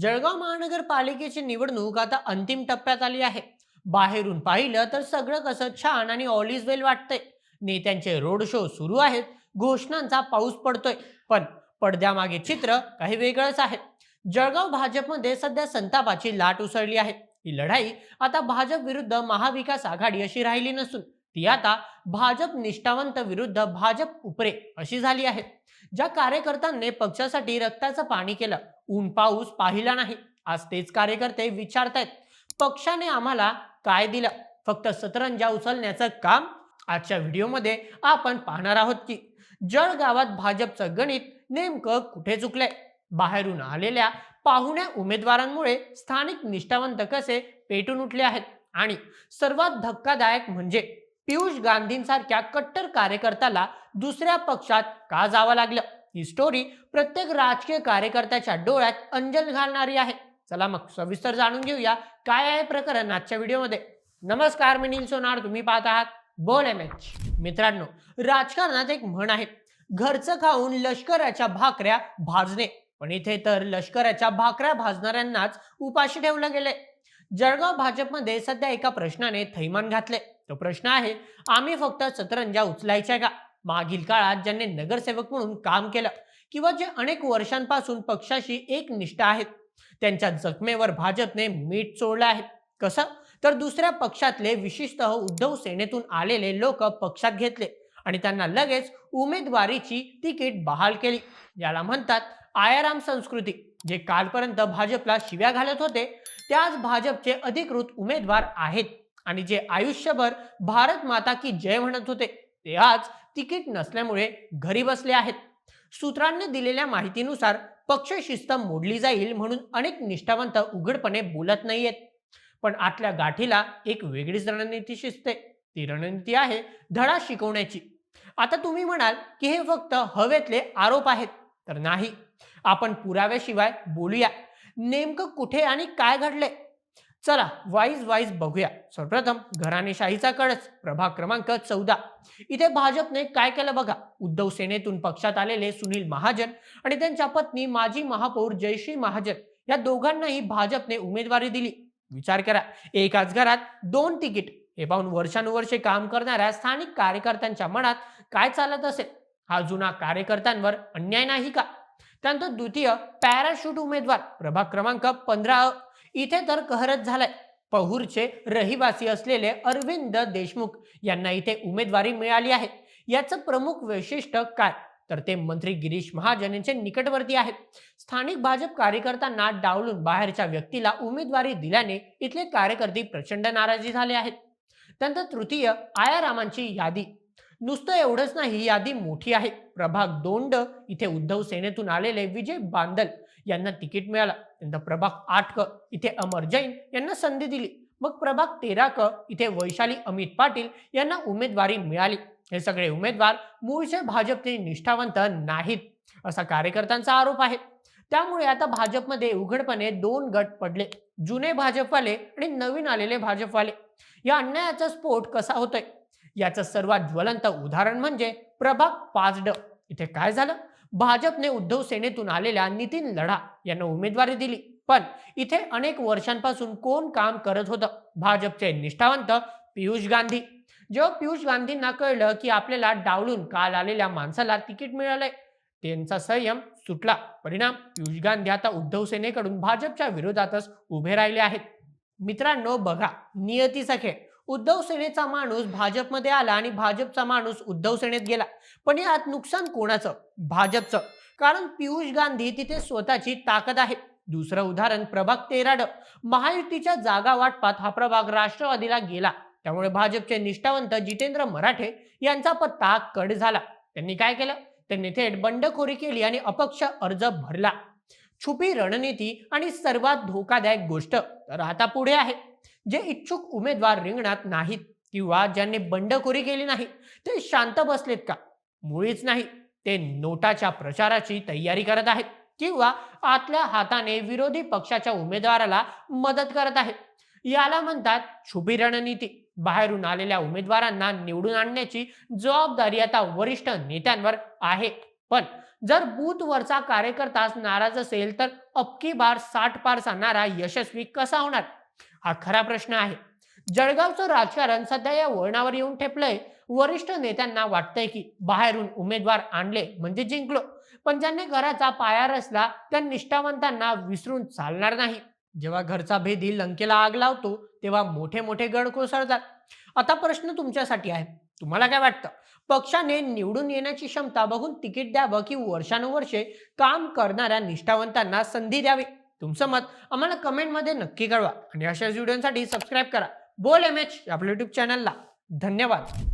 जळगाव महानगरपालिकेची निवडणूक आता अंतिम टप्प्यात आली आहे. बाहेरून पाहिलं तर सगळं कसं छान आणि ऑल इज वेल वाटतंय. नेत्यांचे रोड शो सुरू आहेत. घोषणांचा पाऊस पडतोय. पण पडद्यामागे चित्र काही वेगळंच आहे. जळगाव भाजपमध्ये सध्या संतापाची लाट उसळली आहे. ही लढाई आता भाजप विरुद्ध महाविकास आघाडी अशी राहिली नसून. ती आता भाजप निष्ठावंत विरुद्ध भाजप उपरे अशी झाली आहे. ज्या कार्यकर्त्यांनी पक्षासाठी रक्ताचं पाणी केलं ऊन पाऊस पाहिला नाही. आज तेच कार्यकर्ते विचारतायत पक्षाने आम्हाला काय दिलं? फक्त सतरंजा उचलण्याचं काम आजच्या व्हिडिओमध्ये आपण पाहणार आहोत की जळगावात भाजपचं गणित नेमकं कुठे चुकलंय? बाहेरून आलेल्या पाहुण्या उमेदवारांमुळे स्थानिक निष्ठावंत कसे पेटून उठले आहेत? आणि सर्वात धक्कादायक म्हणजे पियुष गांधींसारख्या कट्टर कार्यकर्त्याला दुसऱ्या पक्षात का जावं लागलं? ही स्टोरी प्रत्येक राजकीय कार्यकर्त्याच्या डोळ्यात अंजल घालणारी आहे. चला मग सविस्तर जाणून घेऊया काय आहे प्रकरण आजच्या व्हिडिओमध्ये. नमस्कार मी निल सोनार. तुम्ही पाहत आहात बोल एम एच मित्रांनो राजकारणात एक म्हण आहे. घरचं खाऊन लष्कराच्या भाकऱ्या भाजणे. पण इथे तर लष्कराच्या भाकऱ्या भाजणाऱ्यांनाच उपाशी ठेवलं गेले जळगाव भाजपमध्ये सध्या एका प्रश्नाने थैमान घातले तो प्रश्न आहे आम्ही फक्त सतरंजा उचलायच्या का? मागील काळात ज्यांनी नगरसेवक म्हणून काम केलं किंवा जे अनेक वर्षांपासून पक्षाशी एक निष्ठा आहेत त्यांच्या जखमेवर भाजपने मीठ चोळलं आहे. कसं? तर दुसऱ्या पक्षातले विशिष्ट उद्धव सेनेतून आलेले लोक पक्षात घेतले आणि त्यांना लगेच उमेदवारीची तिकीट बहाल केली. याला म्हणतात आयाराम संस्कृती. जे कालपर्यंत भाजपला शिव्या घालत होते ते आज भाजपचे अधिकृत उमेदवार आहेत. आणि जे आयुष्यभर भारत माता की जय म्हणत होते ते आज तिकीट नसल्यामुळे घरी बसले आहेत. सूत्रांनी दिलेल्या माहितीनुसार पक्ष शिस्त मोडली जाईल म्हणून अनेक निष्ठावंत उघडपणे बोलत नाहीयेत. पण आतल्या गाठीला एक वेगळीच रणनीती शिजते. ती रणनीती आहे धडा शिकवण्याची. आता तुम्ही म्हणाल की हे फक्त हवेतले आरोप आहेत. तर नाही. आपण पुराव्याशिवाय बोलूया. नेमकं कुठे आणि काय घडले चला वाईज वाईज बघूया. सर्वप्रथम घराणेशाहीचा कळस प्रभाग क्रमांक चौदा. इथे भाजपने काय केलं बघा? उद्धव सेनेतून पक्षात आलेले सुनील महाजन आणि त्यांच्या पत्नी माजी महापौर जयश्री महाजन या दोघांनाही भाजपने उमेदवारी दिली. विचार करा एकाच घरात दोन तिकीट हे पाहून वर्षानुवर्षे काम करणाऱ्या स्थानिक कार्यकर्त्यांच्या मनात काय चालत असेल? हा जुना कार्यकर्त्यांवर अन्याय नाही का? त्यानंतर द्वितीय पॅराशूट उमेदवार प्रभाग क्रमांक पंधरा इथे तर कहरच झालाय. पहूरचे रहिवासी असलेले अरविंद देशमुख यांना इथे उमेदवारी मिळाली आहे. याचं प्रमुख वैशिष्ट्य काय? तर ते मंत्री गिरीश महाजन यांचे निकटवर्ती आहेत. स्थानिक भाजप कार्यकर्त्यांना डावलून बाहेरच्या व्यक्तीला उमेदवारी दिल्याने इथले कार्यकर्ते प्रचंड नाराजी झाले आहेत. त्यानंतर तृतीय आयारामांची यादी. नुसतं एवढंच नाही ही यादी मोठी आहे. प्रभाग दोंड इथे उद्धव सेनेतून आलेले विजय बांदल यांना तिकीट मिळालं. त्यानंतर प्रभाग आठ क इथे अमर जैन यांना संधी दिली. मग प्रभाग तेरा क इथे वैशाली अमित पाटील यांना उमेदवारी मिळाली. हे सगळे उमेदवार मूळचे भाजपचे निष्ठावंत नाहीत असा कार्यकर्त्यांचा आरोप आहे. त्यामुळे आता भाजपमध्ये उघडपणे दोन गट पडले. जुने भाजपवाले आणि नवीन आलेले भाजपवाले. या अन्यायाचा स्फोट कसा होतोय? याचं सर्वात ज्वलंत उदाहरण म्हणजे प्रभाग पाच ड इथे काय झालं? भाजपने उद्धव सेनेतून आलेल्या नितीन लढा यांना उमेदवारी दिली. पण इथे अनेक वर्षांपासून कोण काम करत होतं? भाजपचे निष्ठावंत पियुष गांधी. जेव्हा पियुष गांधींना कळलं की आपल्याला डावलून काल आलेल्या माणसाला तिकीट मिळालंय त्यांचा संयम सुटला. परिणाम पियुष गांधी आता उद्धव सेनेकडून भाजपच्या विरोधातच उभे राहिले आहेत. मित्रांनो बघा नियतीचा खेळ. उद्धव सेनेचा माणूस भाजपमध्ये आला आणि भाजपचा माणूस उद्धव सेनेत गेला. पण यात नुकसान कोणाचं? भाजपचं. कारण पियुष गांधी तिथे स्वतःची ताकद आहे. दुसरं उदाहरण प्रभाग तेराड. महायुतीच्या जागा वाटपात हा प्रभाग राष्ट्रवादीला गेला. त्यामुळे भाजपचे निष्ठावंत जितेंद्र मराठे यांचा पत्ता कड झाला. त्यांनी काय केलं? त्यांनी थेट बंडखोरी केली आणि अपक्ष अर्ज भरला. छुपी रणनीती आणि सर्वात धोकादायक गोष्ट तर आता पुढे आहे. जे इच्छुक उमेदवार रिंगणात नाहीत किंवा ज्यांनी बंडखोरी केली नाही ते शांत बसलेत का? मुळीच नाही. ते नोटाच्या प्रचाराची तयारी करत आहेत किंवा आतल्या हाताने विरोधी पक्षाच्या उमेदवाराला मदत करत आहेत. याला म्हणतात छुपी रणनीती. बाहेरून आलेल्या उमेदवारांना निवडून आणण्याची जबाबदारी आता वरिष्ठ नेत्यांवर आहे. पण जर बूथवरचा कार्यकर्ताच नाराज असेल तर अबकी बार साठ पार सांगणारा यशस्वी कसा होणार? हा खरा प्रश्न आहे. जळगावचं राजकारण सध्या या वळणावर येऊन ठेपलंय. वरिष्ठ नेत्यांना वाटतंय की बाहेरून उमेदवार आणले म्हणजे जिंकलो. पण ज्यांनी घराचा पाया रचला त्या निष्ठावंतांना विसरून चालणार नाही. जेव्हा घरचा भेदी लंकेला आग लावतो तेव्हा मोठे मोठे गड कोसळतात. आता प्रश्न तुमच्यासाठी आहे. तुम्हाला काय वाटतं? पक्षाने निवडून येण्याची क्षमता बघून तिकीट द्यावं की वर्षानुवर्षे काम करणाऱ्या निष्ठावंतांना संधी द्यावी? तुमचं मत आम्हाला कमेंटमध्ये नक्की कळवा. आणि अशाच व्हिडिओसाठी सबस्क्राईब करा. बोल एम एच आपल्या युट्यूब चॅनलला धन्यवाद.